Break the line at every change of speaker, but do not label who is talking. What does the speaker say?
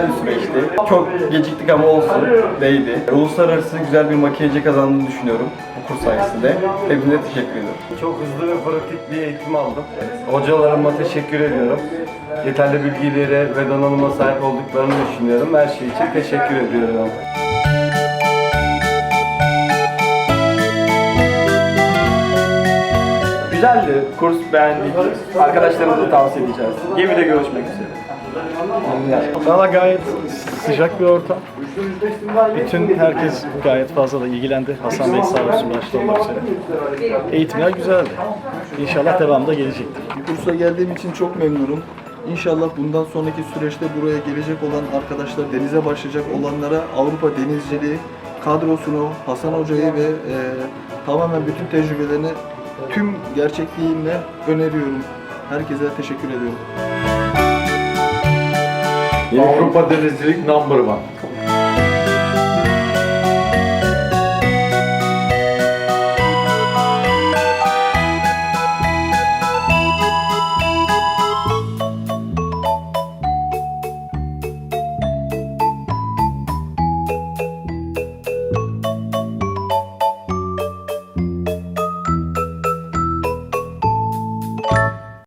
güzel bir süreçti. Çok geciktik ama olsun. Değdi. Uluslararası güzel bir makineci kazandığını düşünüyorum bu kurs sayesinde. Hepinize teşekkür ediyorum.
Çok hızlı ve pratik bir eğitim aldım. Hocalarıma teşekkür ediyorum. Yeterli bilgilere ve donanıma sahip olduklarını düşünüyorum. Her şey için teşekkür ediyorum.
Güzeldi. Kurs beğendik. Arkadaşlarımıza tavsiye edeceğiz. Gemide görüşmek üzere.
Valla gayet sıcak bir ortam. Bütün herkes gayet fazla da ilgilendi. Hasan Bey sağ olsun başta olmak üzere. Eğitimler güzeldi. İnşallah devamı da gelecektir.
Kursa geldiğim için çok memnunum. İnşallah bundan sonraki süreçte buraya gelecek olan arkadaşlar, denize başlayacak olanlara Avrupa denizciliği kadrosunu, Hasan Hoca'yı ve e, tamamen bütün tecrübelerini tüm gerçekliğimle öneriyorum. Herkese teşekkür ediyorum.
Avrupa denizcilik number one.